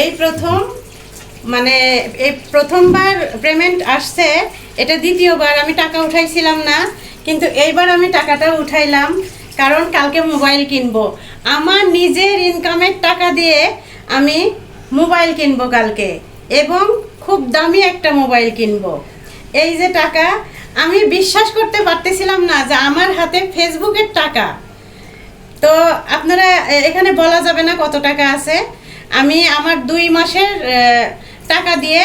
এই প্রথম মানে এই প্রথমবার পেমেন্ট আসছে, এটা দ্বিতীয়বার, আমি টাকা উঠাইছিলাম না, কিন্তু এইবার আমি টাকাটা উঠাইলাম, কারণ কালকে মোবাইল কিনবো। আমার নিজের ইনকামের টাকা দিয়ে আমি মোবাইল কিনবো কালকে, এবং খুব দামি একটা মোবাইল কিনবো। এই যে টাকা, আমি বিশ্বাস করতে পারতেছিলাম না যে আমার হাতে ফেসবুকের টাকা। তো আপনারা এখানে বলা যাবে না কত টাকা আছে আমি আমার দুই মাসের টাকা দিয়ে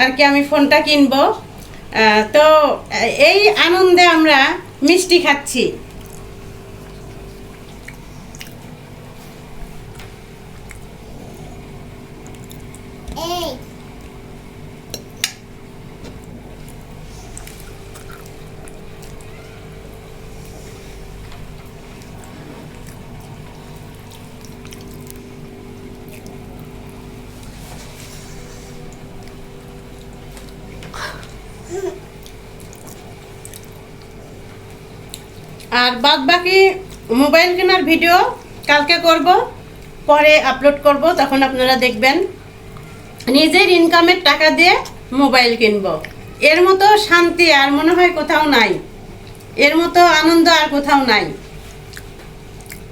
আর কি আমি ফোনটা কিনবো। তো এই আনন্দে আমরা মিষ্টি খাচ্ছি। আর বাদ বাকি মোবাইল কেনার ভিডিও কালকে করব, পরে আপলোড করব, তখন আপনারা দেখবেন। নিজের ইনকামের টাকা দিয়ে মোবাইল কিনব। এর মতো শান্তি আর মনে হয় কোথাও নাই। এর মতো আনন্দ আর কোথাও নাই।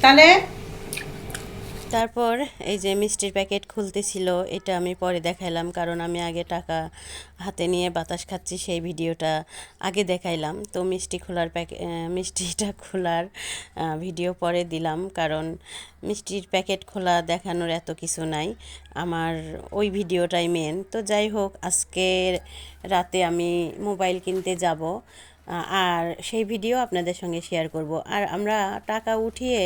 তাহলে তারপর এই যে মিষ্টির প্যাকেট খুলতেছিল, এটা আমি পরে দেখাইলাম, কারণ আমি আগে টাকা হাতে নিয়ে বাতাস খাচ্ছি, সেই ভিডিওটা আগে দেখাইলাম। তো মিষ্টি খোলার প্যাকে মিষ্টিটা খোলার ভিডিও পরে দিলাম, কারণ মিষ্টির প্যাকেট খোলা দেখানোর এত কিছু নাই। আমার ওই ভিডিওটাই মেন তো যাই হোক আজকে রাতে আমি মোবাইল কিনতে যাব। আর সেই ভিডিও আপনাদের সঙ্গে শেয়ার করব। আর আমরা টাকা উঠিয়ে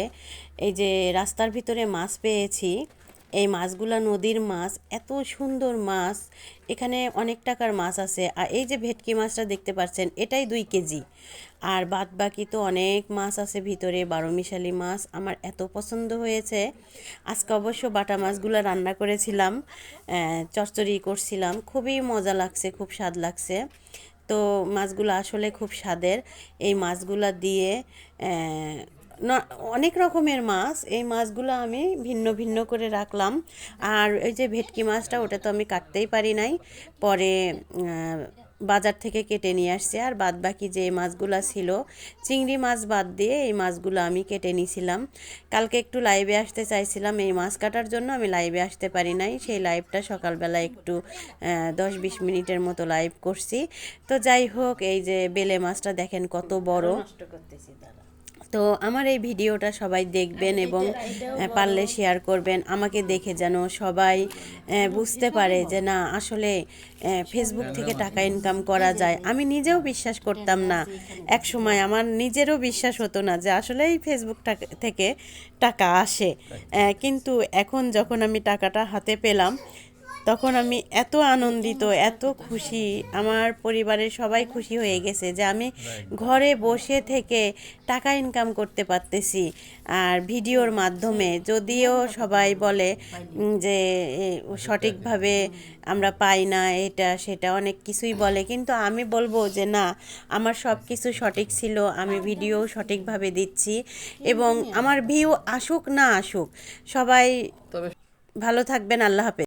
এই যে রাস্তার ভিতরে মাছ পেয়েছি, এই মাছগুলা নদীর মাছ, এত সুন্দর মাছ, এখানে অনেক টাকার মাছ আছে। আর এই যে ভেটকি মাছটা দেখতে পাচ্ছেন, এটাই দুই কেজি। আর বাদ বাকি তো অনেক মাছ আছে ভিতরে বারো মিশালি মাছ, আমার এত পছন্দ হয়েছে। আজকে অবশ্য বাটা মাছগুলো রান্না করেছিলাম চচ্চড়ি করছিলাম, খুবই মজা লাগছে, খুব স্বাদ লাগছে। তো মাছগুলো আসলে খুব স্বাদের। এই মাছগুলো দিয়ে অনেক রকমের মাছ। এই মাছগুলো আমি ভিন্ন ভিন্ন করে রাখলাম। আর ওই যে ভেটকি মাছটা, ওটা তো আমি কাটতেই পারি নাই। পরে বাজার থেকে কেটে নিয়ে আসছি। আর বাদ বাকি যে মাছগুলো ছিল, চিংড়ি মাছ বাদ দিয়ে এই মাছগুলো আমি কেটে নিয়েছিলাম কালকে একটু লাইভে আসতে চাইছিলাম, এই মাছ কাটার জন্য আমি লাইভে আসতে পারি নাই। সেই লাইভটা সকালবেলা একটু দশ বিশ মিনিটের মতো লাইভ করছি। তো যাই হোক, এই যে বেলে মাছটা দেখেন কত বড়। করতেছি তো আমার এই ভিডিওটা সবাই দেখবেন এবং পারলে শেয়ার করবেন। আমাকে দেখে যেন সবাই বুঝতে পারে যে না আসলে ফেসবুক থেকে টাকা ইনকাম করা যায়। আমি নিজেও বিশ্বাস করতাম না। এক সময় আমার নিজেরও বিশ্বাস হতো না যে আসলে এই ফেসবুক থেকে টাকা আসে। কিন্তু এখন যখন আমি টাকাটা হাতে পেলাম তখন আমি এত আনন্দিত এত খুশি। আমার পরিবারের সবাই খুশি হয়ে গেছে যে আমি ঘরে বসে থেকে টাকা ইনকাম করতে পারতেছি। আর ভিডিওর মাধ্যমে যদিও সবাই বলে যে সঠিকভাবে আমরা পাই না এটা সেটা অনেক কিছুই বলে। কিন্তু আমি বলব যে না আমার সব কিছু সঠিক ছিল আমি ভিডিও সঠিকভাবে দিচ্ছি এবং আমার ভিউ আসুক না আসুক সবাই ভালো থাকবেন আল্লাহ হাফেজ।